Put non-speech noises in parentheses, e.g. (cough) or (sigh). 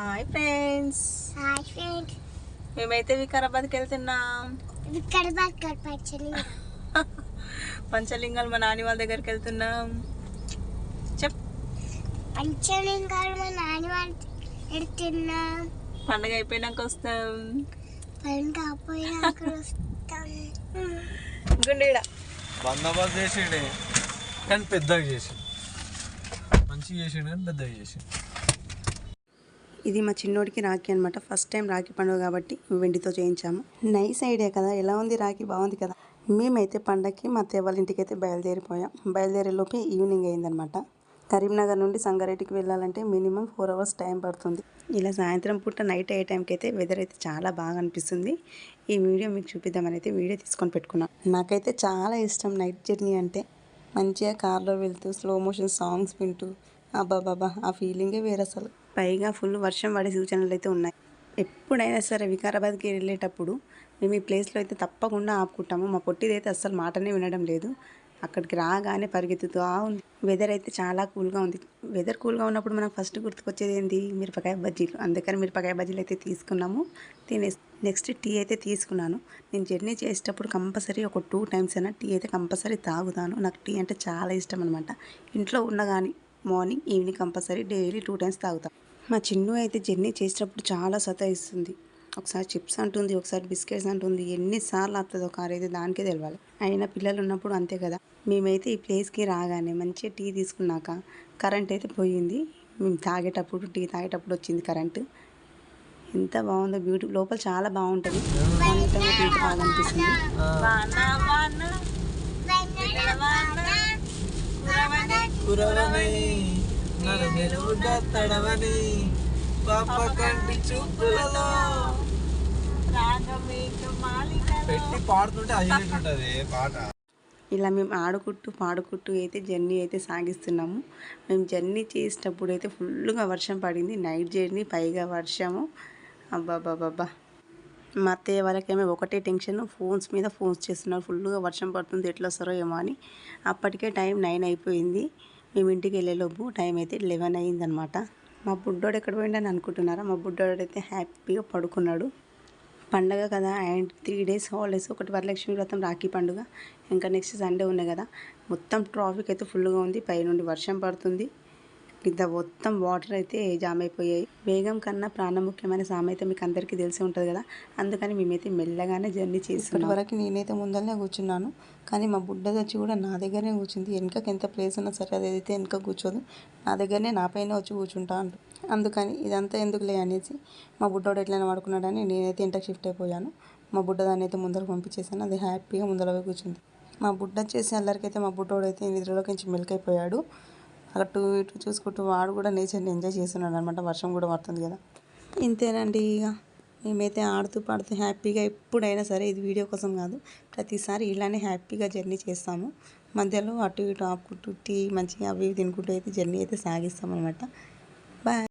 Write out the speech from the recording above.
Hi friends hi friends మేమైతే వికారాబాద్కి వెళ్తున్నాం. పచ్చని (laughs) పంచలింగాలు మా నాని వాళ్ళ దగ్గరికి వెళ్తున్నాం. చెప్ పంచలింగాలు మా నాన్న వాళ్ళు ఎడుతున్నాం పండగ అయిపోయినాక వస్తాం. పని కాకపోయినాక వస్తాం. గుండీడ బందోబస్తు చేసిండే కానీ పెద్దగా చేసి మంచిగా చేసిండు కానీ పెద్దగా చేసిండు. ఇది మా చిన్నోడికి రాఖీ అనమాట ఫస్ట్ టైం రాఖీ పండుగ కాబట్టి వెండితో చేయించాము. నైస్ ఐడియా కదా. ఎలా ఉంది రాఖీ? బాగుంది కదా. మేమైతే పండగకి మా వాళ్ళ ఇంటికి అయితే బయలుదేరిపోయాం. బయలుదేరే లోపే ఈవినింగ్ అయిందనమాట కరీంనగర్ నుండి సంగారెడ్డికి వెళ్ళాలంటే మినిమం ఫోర్ అవర్స్ టైం పడుతుంది. ఇలా సాయంత్రం పూట నైట్ అయ్యే టైంకి అయితే వెదర్ అయితే చాలా బాగా అనిపిస్తుంది. ఈ వీడియో మీకు చూపిద్దామని అయితే వీడియో తీసుకొని పెట్టుకున్నాను నాకైతే చాలా ఇష్టం నైట్ జర్నీ అంటే. మంచిగా కార్లో వెళ్తూ స్లో మోషన్ సాంగ్స్ వింటూ అబ్బాబాబా ఆ ఫీలింగే వేరే అసలు. పైగా ఫుల్ వర్షం పడే సూచనలు అయితే ఉన్నాయి. ఎప్పుడైనా సరే వికారాబాద్కి వెళ్ళేటప్పుడు మేము ఈ ప్లేస్లో అయితే తప్పకుండా ఆపుకుంటాము. మా పొట్టిది అయితే అస్సలు మాటనే వినడం లేదు. అక్కడికి రాగానే పరిగెత్తుతూ ఆ ఉంది. వెదర్ అయితే చాలా కూల్గా ఉంది. వెదర్ కూల్గా ఉన్నప్పుడు మనం ఫస్ట్ గుర్తుకొచ్చేది ఏంది? మిరపకాయ బజ్జీలు. అందుకని మిరపకాయ బజ్జీలు అయితే తీసుకున్నాము. తినే నెక్స్ట్ టీ అయితే తీసుకున్నాను. నేను జర్నీ చేసేటప్పుడు కంపల్సరీ ఒక టూ టైమ్స్ అయినా టీ అయితే కంపల్సరీ తాగుతాను. నాకు టీ అంటే చాలా ఇష్టం అనమాట ఇంట్లో ఉన్న కానీ morning evening compulsory daily two times తాగుతాం. మా చిన్ను అయితే జర్నీ చేసేటప్పుడు చాలా సతాయిస్తుంది. ఒకసారి చిప్స్ అంటుంది ఒకసారి బిస్కెట్స్ అంటుంది. ఎన్నిసార్లు వస్తుందో కారు అయితే దానికే తెలవాలి. అయినా పిల్లలు ఉన్నప్పుడు అంతే కదా. మేమైతే ఈ ప్లేస్కి రాగానే మంచిగా టీ తీసుకున్నాక కరెంట్ అయితే పోయింది. మేము తాగేటప్పుడు టీ తాగేటప్పుడు వచ్చింది కరెంటు. ఎంత బాగుందో బ్యూటీ లోపల చాలా బాగుంటుంది. బాగా అనిపిస్తుంది. కురవని నన్ను తడవని పాప కంటి చూపులలో. పెట్టి పాడుతుంటే హైలైట్ ఉంటుంది పాట. ఇలా మేము ఆడుకుంటూ పాడుకుంటూ అయితే జర్నీ అయితే సాగిస్తున్నాము. మేము జర్నీ చేసేటప్పుడు అయితే ఫుల్గా వర్షం పడింది. నైట్ జర్నీ పైగా వర్షము. అబ్బాబ్బాబ్బా మా అత్తయ్య వాళ్ళకేమో ఒకటే టెన్షన్ ఫోన్స్ మీద ఫోన్స్ చేస్తున్నారు. ఫుల్గా వర్షం పడుతుంది ఎట్లా వస్తారో ఏమో అని. అప్పటికే టైం నైన్ అయిపోయింది. మేము ఇంటికి వెళ్ళేలోపు టైం అయితే లెవెన్ అయిందనమాట. మా బుడ్డోడు ఎక్కడ పోయిండని అనుకుంటున్నారా? మా బుడ్డోడు అయితే హ్యాపీగా పడుకున్నాడు. పండగ కదా అండ్ త్రీ డేస్ హాలిడేస్ ఒకటి వరలక్ష్మి వ్రతం రాఖీ పండుగ ఇంకా నెక్స్ట్ సండే ఉన్నాయి కదా. మొత్తం ట్రాఫిక్ అయితే ఫుల్గా ఉంది పైనుండి వర్షం పడుతుంది. కింద మొత్తం వాటర్ అయితే జామ్ అయిపోయాయి వేగం కన్నా ప్రాణం ముఖ్యమైన సామెత మీకు అందరికీ తెలిసి ఉంటుంది కదా? అందుకని మేమైతే మెల్లగానే జర్నీ చేస్తున్నాం. వరకు నేనైతే ముందరనే కూర్చున్నాను. కానీ మా బుడ్డ వచ్చి కూడా నా దగ్గరనే కూర్చుంది. వెనకకి ఎంత ప్లేస్ ఉన్నా సరే అదైతే వెనక కూర్చోదు. నా దగ్గరనే నా పైన వచ్చి కూర్చుంటా అంటు అందుకని ఇదంతా ఎందుకులే అనేసి మా బుడ్డోడు ఎట్లయినా వాడుకున్నాడని నేనైతే ఇంటకు షిఫ్ట్ అయిపోయాను. మా బుడ్డ దాన్ని అయితే ముందర పంపించేసాను అది హ్యాపీగా ముందర కూర్చుంది. మా బుడ్డ చేసే అల్లరికైతే మా బుడ్డోడైతే నిద్రలోకి నుంచి మెలికైపోయాడు. అటు ఇటు చూసుకుంటూ వాడు కూడా నేచర్ని ఎంజాయ్ చేస్తున్నాడు అనమాట వర్షం కూడా పడుతుంది కదా. ఇంతేనండి ఇక. మేమైతే ఆడుతూ పాడుతూ హ్యాపీగా ఎప్పుడైనా సరే ఇది వీడియో కోసం కాదు ప్రతిసారి ఇలానే హ్యాపీగా జర్నీ చేస్తాము. మధ్యలో అటు ఇటు ఆపుకుంటూ టీ మంచిగా అవి ఇవి తినుకుంటూ అయితే జర్నీ అయితే సాగిస్తాం అనమాట బాయ్.